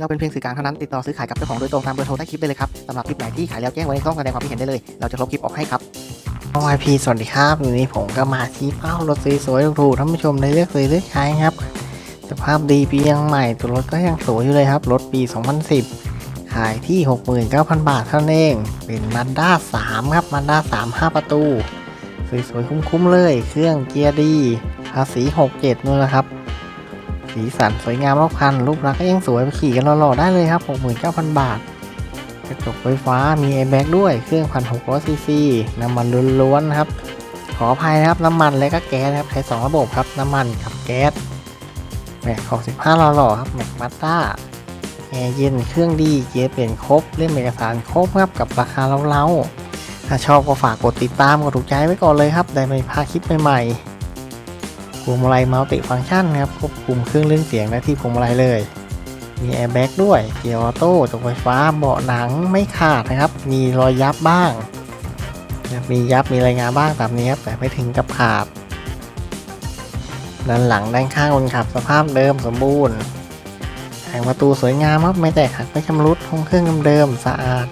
เราเป็นเพียงสื่อกลางเท่านั้นติดต่อซื้อขายกับเจ้าของโดยตรงตามเบอร์โทรใต้คลิปได้เลยครับสำหรับคลิปไหนที่ขายแล้วแจ้งไว้ในช่องแสดงความคิดเห็นได้เลย เราจะลบคลิปออกให้ครับ YP สวัสดีครับวันนี้ผมก็มาชี้เป้ารถสวยๆถูกๆท่านผู้ชมในเลือกซื้อเลือกใช้ครับสภาพดีปียังใหม่ตัวรถก็ยังสวยอยู่เลยครับรถปี 2010 ขายที่ 69,000 บาทเท่านั้นเองเป็นมาด้า3ครับมาด้า3 5 ประตู สวยๆคุ้มๆเลย เครื่องเกียร์ดีภาษี 67นู่นนะครับ สีสันสวยงามรอบคันรูปลักษณ์ก็ยังสวยไปขี่กันหล่อๆได้เลยครับ 69,000 บาท กระจกไฟฟ้ามีไอแบ็กด้วยเครื่อง 1,600ซีซีน้ำมันล้วนๆครับ ขออภัยนะครับน้ำมันและก็แก๊สครับใช้สองระบบครับน้ำมันกับแก๊สแม็กของ15หล่อๆครับแม็กมาต้าแอร์เย็นเครื่องดีเกียร์เปลี่ยนครบเล่มเอกสารครบครับกับราคาเล้าๆถ้าชอบก็ฝากกดติดตามกดถูกใจไว้ก่อนเลยครับ ได้ไม่พลาดคลิปใหม่ๆ พวงมาลัยมัลติฟังก์ชันครับควบคุมเครื่องเล่นเสียงได้ที่พวงมาลัยเลย มีแอร์แบ็กด้วย เกียร์ออโต้จกไฟฟ้าเบาะหนังไม่ขาดนะครับ มีรอยยับบ้าง มียับมีรายงานบ้างตามนี้ครับแต่ไม่ถึงกับขาด ด้านหลังด้านข้างคนขับสภาพเดิมสมบูรณ์แผงประตูสวยงามครับไม่แตกหักไม่ชำรุดห้องเครื่องเดิมสะอาด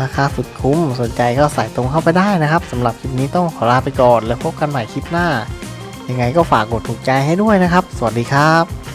ราคาสุดคุ้มสนใจก็ใส่ตรงเข้าไปได้นะครับสำหรับคลิปนี้ต้องขอลาไปก่อน แล้วพบกันใหม่คลิปหน้า ยังไงก็ฝากกดถูกใจให้ด้วยนะครับ สวัสดีครับ